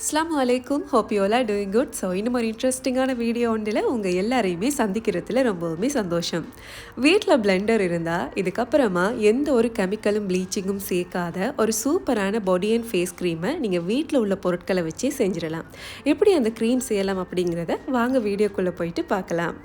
அஸ்லாம் வலைக்கும் hope doing good so இன்னும் ஒரு இன்ட்ரெஸ்டிங்கான வீடியோ ஒன்றில் உங்கள் எல்லாரையுமே சந்திக்கிறதுல ரொம்பவுமே சந்தோஷம். வீட்டில் பிளெண்டர் இருந்தால் இதுக்கப்புறமா எந்த ஒரு கெமிக்கலும் ப்ளீச்சிங்கும் சேர்க்காத ஒரு சூப்பரான பாடி அண்ட் ஃபேஸ் க்ரீமை நீங்கள் வீட்டில் உள்ள பொருட்களை வச்சே செஞ்சிடலாம். எப்படி அந்த க்ரீம் செய்யலாம் அப்படிங்கிறத வாங்க வீடியோக்குள்ளே போயிட்டு பார்க்கலாம்.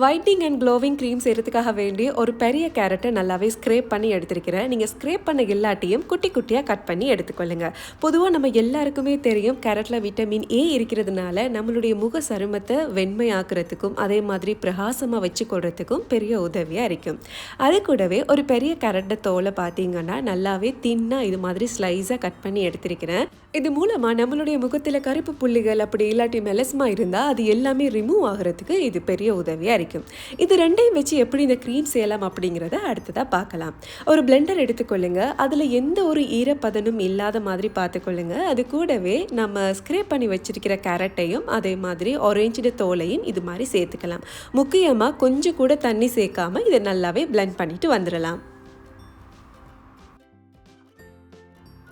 ஒயிட்டிங் அண்ட் க்ளோவிங் க்ரீம் செய்கிறதுக்காக வேண்டி ஒரு பெரிய கேரட்டை நல்லாவே ஸ்க்ரேப் பண்ணி எடுத்திருக்கிறேன். நீங்கள் ஸ்க்ரேப் பண்ண எல்லாத்தையும் குட்டி குட்டியாக கட் பண்ணி எடுத்துக்கொள்ளுங்க. பொதுவாக நம்ம எல்லாருக்குமே தெரியும் கேரட்டில் விட்டமின் ஏ இருக்கிறதுனால நம்மளுடைய முக சருமத்தை வெண்மையாக்குறதுக்கும் அதே மாதிரி பிரகாசமாக வச்சுக்கொள்றதுக்கும் பெரிய உதவியாக இருக்கும். அது கூடவே ஒரு பெரிய கேரட்டை தோலை பார்த்தீங்கன்னா நல்லாவே தின்னாக இது மாதிரி ஸ்லைஸாக கட் பண்ணி எடுத்திருக்கிறேன். இது மூலமாக நம்மளுடைய முகத்தில் கருப்பு புள்ளிகள் அப்படி இல்லாட்டி மெலஸ்மா இருந்தால் அது எல்லாமே ரிமூவ் ஆகிறதுக்கு இது பெரிய உதவியாக இருக்கும் இது ரெண்டையும் வச்சு எப்படி இந்த க்ரீம் செய்யலாம் அப்படிங்கிறத அடுத்ததாக பார்க்கலாம். ஒரு பிளெண்டர் எடுத்துக்கொள்ளுங்க. அதில் எந்த ஒரு ஈரப்பதனும் இல்லாத மாதிரி பார்த்துக்கொள்ளுங்க. அது கூடவே நம்ம ஸ்க்ரேப் பண்ணி வச்சிருக்கிற கேரட்டையும் அதே மாதிரி ஒரேஞ்சு தோலையும் இது மாதிரி சேர்த்துக்கலாம். முக்கியமாக கொஞ்சம் கூட தண்ணி சேர்க்காம இதை நல்லாவே பிளெண்ட் பண்ணிட்டு வந்துடலாம்.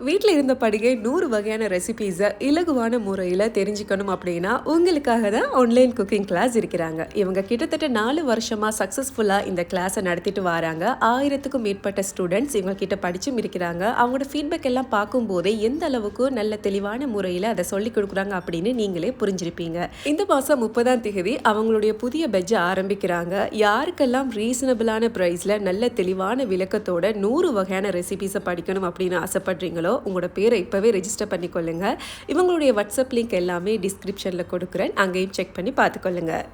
வீட்டில் இருந்தபடியே நூறு வகையான ரெசிபீஸை இலகுவான முறையில் தெரிஞ்சுக்கணும் அப்படின்னா உங்களுக்காக தான் ஆன்லைன் குக்கிங் கிளாஸ் இருக்கிறாங்க. இவங்க கிட்டத்தட்ட நாலு வருஷமாக சக்ஸஸ்ஃபுல்லாக இந்த கிளாஸை நடத்திட்டு வராங்க. ஆயிரத்துக்கும் மேற்பட்ட ஸ்டூடெண்ட்ஸ் இவங்க கிட்ட படிச்சும் இருக்கிறாங்க. அவங்களோட ஃபீட்பேக் எல்லாம் பார்க்கும்போதே எந்த அளவுக்கு நல்ல தெளிவான முறையில் அதை சொல்லி கொடுக்குறாங்க அப்படின்னு நீங்களே புரிஞ்சிருப்பீங்க. இந்த மாதம் முப்பதாம் தேதி அவங்களுடைய புதிய பெஜ்ஜை ஆரம்பிக்கிறாங்க. யாருக்கெல்லாம் ரீசனபிளான ப்ரைஸில் நல்ல தெளிவான விளக்கத்தோட நூறு வகையான ரெசிபீஸை படிக்கணும் அப்படின்னு ஆசைப்படுறீங்களோ இருந்தாலோ உங்களோட பேரை இப்போவே ரெஜிஸ்டர் பண்ணிக்கொள்ளுங்க. இவங்களுடைய வாட்ஸ்அப் லிங்க் எல்லாமே டிஸ்கிரிப்ஷனில் கொடுக்குறேன். அங்கேயும் செக் பண்ணி பார்த்துக்கொள்ளுங்க.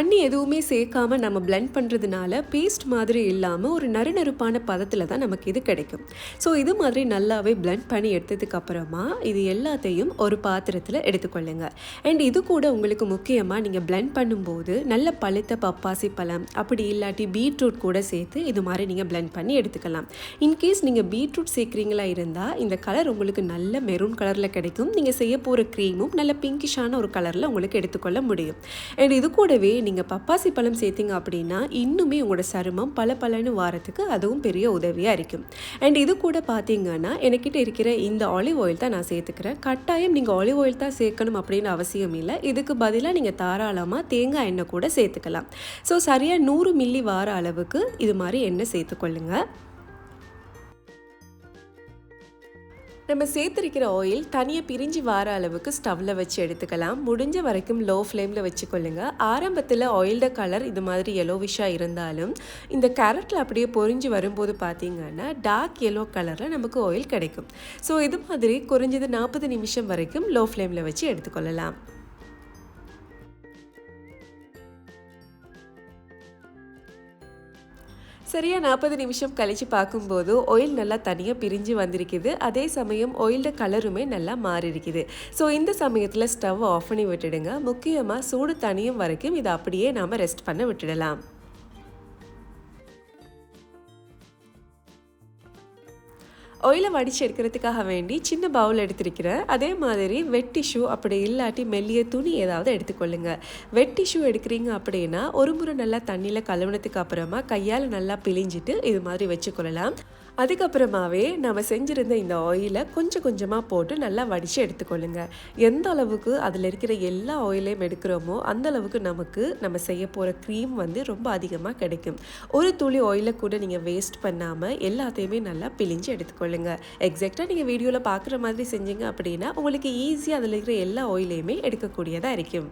தண்ணி எதுவுமே சேர்க்காம நம்ம பிளெண்ட் பண்ணுறதுனால பேஸ்ட் மாதிரி இல்லாமல் ஒரு நறுநறுப்பான பதத்தில் தான் நமக்கு இது கிடைக்கும். ஸோ இது மாதிரி நல்லாவே பிளெண்ட் பண்ணி எடுத்ததுக்கப்புறமா இது எல்லாத்தையும் ஒரு பாத்திரத்தில் எடுத்துக்கொள்ளுங்க. அண்ட் இது கூட உங்களுக்கு முக்கியமாக நீங்கள் பிளெண்ட் பண்ணும்போது நல்ல பழுத்த பப்பாசி பழம் அப்படி இல்லாட்டி பீட்ரூட் கூட சேர்த்து இது மாதிரி நீங்கள் பிளெண்ட் பண்ணி எடுத்துக்கலாம். இன்கேஸ் நீங்கள் பீட்ரூட் சேர்க்குறீங்களா இருந்தால் இந்த கலர் உங்களுக்கு நல்ல மெரூன் கலரில் கிடைக்கும். நீங்கள் செய்ய போகிற க்ரீமும் நல்ல பிங்கிஷான ஒரு கலரில் உங்களுக்கு எடுத்துக்கொள்ள முடியும். அண்ட் இது கூடவே நீங்கள் பப்பாசி பழம் சேர்த்திங்க அப்படின்னா இன்னுமே உங்களோட சருமம் பல பலன்னு வாரத்துக்கு அதுவும் பெரிய உதவியாக இருக்கும். அண்ட் இது கூட பார்த்தீங்கன்னா எனக்கிட்ட இருக்கிற இந்த ஆலிவ் ஆயில் தான் நான் சேர்த்துக்கிறேன். கட்டாயம் நீங்கள் ஆலிவ் ஆயில் தான் சேர்க்கணும் அப்படின்னு அவசியம் இல்லை. இதுக்கு பதிலாக நீங்கள் தாராளமாக தேங்காய் எண்ணெய் கூட சேர்த்துக்கலாம். ஸோ சரியாக நூறு மில்லி வார அளவுக்கு இது மாதிரி எண்ணெய் சேர்த்துக்கொள்ளுங்கள் நம்ம சேர்த்துருக்கிற ஆயில் தனியாக பிரிஞ்சு வர அளவுக்கு ஸ்டவ்வில் வச்சு எடுத்துக்கலாம். முடிஞ்ச வரைக்கும் லோ ஃப்ளேமில் வச்சுக்கொள்ளுங்க ஆரம்பத்தில் ஆயில்ட கலர் இது மாதிரி எல்லோவிஷாக இருந்தாலும் இந்த கேரட்டில் அப்படியே பொறிஞ்சு வரும்போது பார்த்தீங்கன்னா டார்க் எல்லோ கலரில் நமக்கு ஆயில் கிடைக்கும். ஸோ இது மாதிரி குறைஞ்சது நாற்பது நிமிஷம் வரைக்கும் லோ ஃப்ளேமில் வச்சு எடுத்துக்கொள்ளலாம். சரியாக நாற்பது நிமிஷம் கழித்து பார்க்கும்போது ஆயில் நல்லா தனியாக பிரிஞ்சு வந்திருக்குது. அதே சமயம் ஆயிலோட கலருமே நல்லா மாறி இருக்குது ஸோ இந்த சமயத்தில் ஸ்டவ் ஆஃப் பண்ணி விட்டுடுங்க. முக்கியமாக சூடு தனியும் வரைக்கும் இதை அப்படியே நாம் ரெஸ்ட் பண்ண விட்டுடலாம். ஆயிலை வடித்து எடுக்கிறதுக்காக வேண்டி சின்ன பவுல் எடுத்திருக்கிறேன் அதே மாதிரி வெட் டிஷ்யூ அப்படி இல்லாட்டி மெல்லிய துணி ஏதாவது எடுத்துக்கொள்ளுங்க. வெட் டிஷ்யூ எடுக்கிறீங்க அப்படின்னா ஒரு முறை நல்லா தண்ணியில் கழுவுனதுக்கு அப்புறமா கையால் நல்லா பிழிஞ்சிட்டு இது மாதிரி வச்சுக்கொள்ளலாம். அதுக்கப்புறமாவே நம்ம செஞ்சுருந்த இந்த ஆயிலை கொஞ்சம் கொஞ்சமாக போட்டு நல்லா வடித்து எடுத்துக்கொள்ளுங்க. எந்த அளவுக்கு அதில் இருக்கிற எல்லா ஆயிலையும் எடுக்கிறோமோ அந்த அளவுக்கு நமக்கு நம்ம செய்ய போகிற க்ரீம் வந்து ரொம்ப அதிகமாக கிடைக்கும். ஒரு துளி ஆயிலை கூட நீங்கள் வேஸ்ட் பண்ணாமல் எல்லாத்தையுமே நல்லா பிழிஞ்சு எடுத்துக்கொள்ளுங்க. எக்ஸாக்டாக நீங்கள் வீடியோவில் பார்க்குற மாதிரி செஞ்சீங்க அப்படின்னா உங்களுக்கு ஈஸியாக அதில் இருக்கிற எல்லா ஆயிலையுமே எடுக்கக்கூடியதாக இருக்கும்.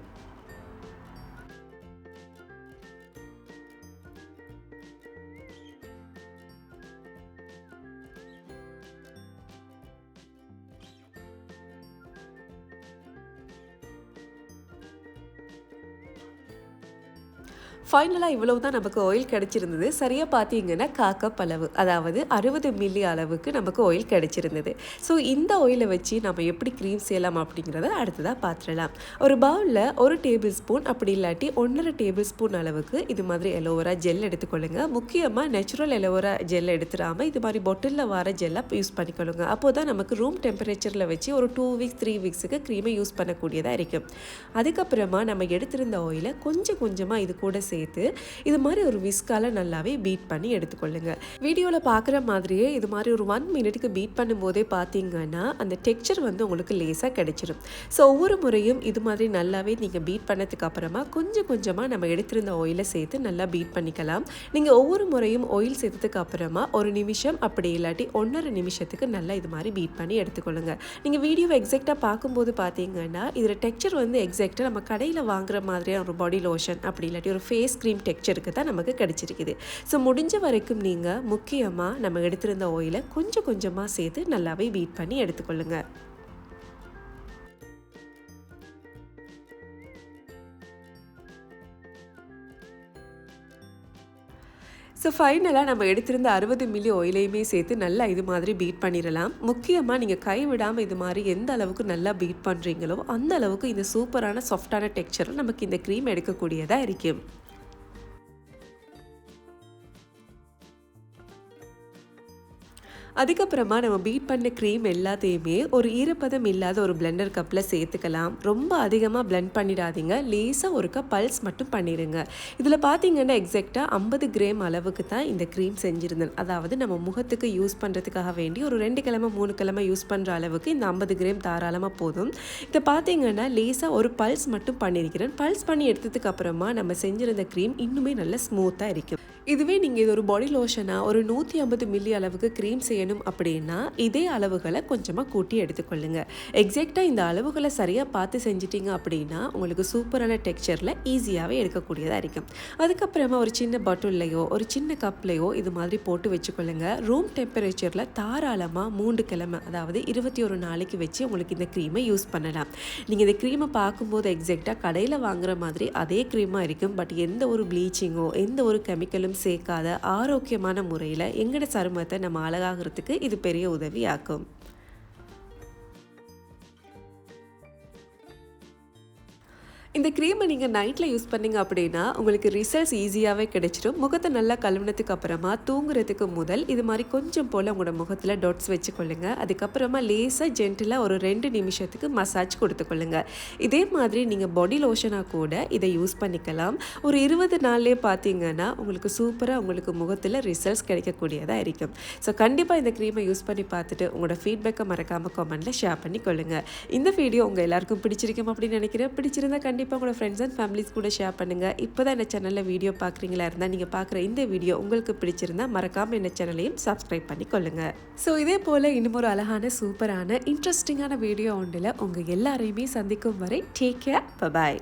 ஃபைனலாக இவ்வளவு தான் நமக்கு ஆயில் கிடச்சிருந்தது. சரியாக பார்த்தீங்கன்னா காக்கப் அளவு அதாவது அறுபது மில்லி அளவுக்கு நமக்கு ஆயில் கிடைச்சிருந்தது. ஸோ இந்த ஆயிலை வச்சு நம்ம எப்படி க்ரீம் செய்யலாம் அப்படிங்கிறத அடுத்ததாக பார்த்துடலாம். ஒரு பவுலில் ஒரு டேபிள் ஸ்பூன் அப்படி இல்லாட்டி ஒன்றரை டேபிள் ஸ்பூன் அளவுக்கு இது மாதிரி எலோவரா ஜெல் எடுத்துக்கொள்ளுங்க. முக்கியமாக நேச்சுரல் எலோவரா ஜெல் எடுத்துடாமல் இது மாதிரி பொட்டிலில் வர ஜெல்லாக யூஸ் பண்ணிக்கொள்ளுங்க. அப்போ தான் நமக்கு ரூம் டெம்பரேச்சரில் வச்சு ஒரு டூ வீக்ஸ் த்ரீ வீக்ஸுக்கு க்ரீமை யூஸ் பண்ணக்கூடியதாக இருக்கும். அதுக்கப்புறமா நம்ம எடுத்திருந்த ஆயிலை கொஞ்சம் கொஞ்சமாக இது கூட சேர்த்து இது மாதிரி ஒரு விஸ்கால நல்லாவே பீட் பண்ணி எடுத்துக்கொள்ளுங்க. வீடியோவில் பார்க்குற மாதிரியே இது மாதிரி ஒரு ஒன் மினிட்டுக்கு பீட் பண்ணும்போதே பார்த்தீங்கன்னா அந்த டெக்ஸ்சர் வந்து உங்களுக்கு லேசாக கிடைச்சிரும். ஸோ ஒவ்வொரு முறையும் இது மாதிரி நல்லாவே நீங்கள் பீட் பண்ணதுக்கு அப்புறமா கொஞ்சம் கொஞ்சமாக நம்ம எடுத்திருந்த ஆயிலை சேர்த்து நல்லா பீட் பண்ணிக்கலாம். நீங்கள் ஒவ்வொரு முறையும் ஆயில் சேர்த்ததுக்கு அப்புறமா ஒரு நிமிஷம் அப்படி இல்லாட்டி ஒன்றரை நிமிஷத்துக்கு நல்லா இது மாதிரி பீட் பண்ணி எடுத்துக்கொள்ளுங்க. நீங்கள் வீடியோவை எக்ஸாக்டாக பார்க்கும்போது பார்த்தீங்கன்னா இதில் டெக்ஸ்சர் வந்து எக்ஸாக்டாக நம்ம கடையில் வாங்குற மாதிரியான ஒரு பாடி லோஷன் அப்படி இல்லாட்டி ஒரு ஃபேஸ் ஃபேஸ் க்ரீம் டெக்ஸ்சருக்கு தான் நமக்கு கிடைச்சிருக்குது. ஸோ முடிஞ்ச வரைக்கும் நீங்கள் முக்கியமாக நம்ம எடுத்திருந்த ஆயிலை கொஞ்சம் கொஞ்சமாக சேர்த்து நல்லாவே பீட் பண்ணி எடுத்துக்கொள்ளுங்க. ஸோ ஃபைனலாக நம்ம எடுத்திருந்த அறுபது மில்லி ஆயிலையுமே சேர்த்து நல்லா இது மாதிரி பீட் பண்ணிடலாம். முக்கியமாக நீங்கள் கை விடாமல் இது மாதிரி எந்த அளவுக்கு நல்லா பீட் பண்ணுறீங்களோ அந்த அளவுக்கு இந்த சூப்பரான சாஃப்டான டெக்ஸ்சரும் நமக்கு இந்த க்ரீம் எடுக்கக்கூடியதாக இருக்கும். அதுக்கப்புறமா நம்ம பீட் பண்ண க்ரீம் எல்லாத்தையுமே ஒரு ஈரப்பதம் இல்லாத ஒரு பிளெண்டர் கப்பில் சேர்த்துக்கலாம். ரொம்ப அதிகமாக பிளெண்ட் பண்ணிடாதீங்க. லேசாக ஒரு கப் பல்ஸ் மட்டும் பண்ணிடுங்க. இதில் பார்த்தீங்கன்னா எக்ஸாக்டாக ஐம்பது கிராம் அளவுக்கு தான் இந்த க்ரீம் செஞ்சுருந்தேன் அதாவது நம்ம முகத்துக்கு யூஸ் பண்ணுறதுக்காக வேண்டி ஒரு ரெண்டு கிழமை மூணு கிழமை யூஸ் பண்ணுற அளவுக்கு இந்த ஐம்பது கிராம் தாராளமாக போதும். இதை பார்த்தீங்கன்னா லேசாக ஒரு பல்ஸ் மட்டும் பண்ணியிருக்கிறேன் பல்ஸ் பண்ணி எடுத்ததுக்கு அப்புறமா நம்ம செஞ்சிருந்த க்ரீம் இன்னுமே நல்லா ஸ்மூத்தாக இருக்கும். இதுவே நீங்கள் இது ஒரு பாடி லோஷனாக ஒரு நூற்றி ஐம்பது மில்லி அளவுக்கு க்ரீம் செய்யணும் அப்படின்னா இதே அளவுகளை கொஞ்சமாக கூட்டி எடுத்துக்கொள்ளுங்க. எக்ஸாக்டாக இந்த அளவுகளை சரியாக பார்த்து செஞ்சிட்டிங்க அப்படின்னா உங்களுக்கு சூப்பரான டெக்ஸ்சரில் ஈஸியாகவே எடுக்கக்கூடியதாக இருக்கும். அதுக்கப்புறமா ஒரு சின்ன பாட்டில்லையோ ஒரு சின்ன கப்லையோ இது மாதிரி போட்டு வச்சுக்கொள்ளுங்க. ரூம் டெம்பரேச்சரில் தாராளமாக மூன்று கிழமை அதாவது இருபத்தி ஒரு நாளைக்கு வச்சு உங்களுக்கு இந்த க்ரீமை யூஸ் பண்ணலாம். நீங்கள் இந்த க்ரீமை பார்க்கும்போது எக்ஸாக்டாக கடையில் வாங்குற மாதிரி அதே க்ரீமாக இருக்கும். பட் எந்த ஒரு ப்ளீச்சிங்கோ எந்த ஒரு கெமிக்கலும் சேர்க்காத ஆரோக்கியமான முறையில் எங்களோட சருமத்தை நம்ம அழகாகிறதுக்கு இது பெரிய உதவியாக்கும். இந்த க்ரீமை நீங்கள் நைட்டில் யூஸ் பண்ணீங்க அப்படின்னா உங்களுக்கு ரிசல்ட்ஸ் ஈஸியாகவே கிடைச்சிடும் முகத்தை நல்லா கழுவினதுக்கு அப்புறமா தூங்குறதுக்கு முதல் இது மாதிரி கொஞ்சம் போல் உங்களோட முகத்தில் டொட்ஸ் வச்சுக்கொள்ளுங்க. அதுக்கப்புறமா லேசாக ஜென்டிலாக ஒரு ரெண்டு நிமிஷத்துக்கு மசாஜ் கொடுத்துக்கொள்ளுங்க. இதே மாதிரி நீங்கள் பாடி லோஷனாக கூட இதை யூஸ் பண்ணிக்கலாம். ஒரு இருபது நாள்லேயே பார்த்தீங்கன்னா உங்களுக்கு சூப்பராக உங்களுக்கு முகத்தில் ரிசல்ட்ஸ் கிடைக்கக்கூடியதாக இருக்கும். ஸோ கண்டிப்பாக இந்த க்ரீமை யூஸ் பண்ணி பார்த்துட்டு உங்களோட ஃபீட்பேக்கை மறக்காமல் கமெண்ட்டில் ஷேர் பண்ணி கொள்ளுங்கள் இந்த வீடியோ உங்கள் எல்லாருக்கும் பிடிச்சிருக்கும் அப்படின்னு நினைக்கிறேன். பிடிச்சிருந்தா கண்டிப்பாக உங்களோட ஃப்ரெண்ட்ஸ் அண்ட் ஃபேமிலிஸ் கூட ஷேர் பண்ணுங்கள் இப்போ தான் இந்த சேனலில் வீடியோ பார்க்குறீங்களா இருந்தால் நீங்கள் பார்க்குற இந்த வீடியோ உங்களுக்கு பிடிச்சிருந்தா மறக்காமல் இந்த சேனலையும் சப்ஸ்கிரைப் பண்ணி கொள்ளுங்கள் ஸோ இதே போல் இன்னும் ஒரு அழகான சூப்பரான இன்ட்ரெஸ்டிங்கான வீடியோ ஒன்றில் உங்கள் எல்லாரையுமே சந்திக்கும் வரை டேக் கேர் பபாய்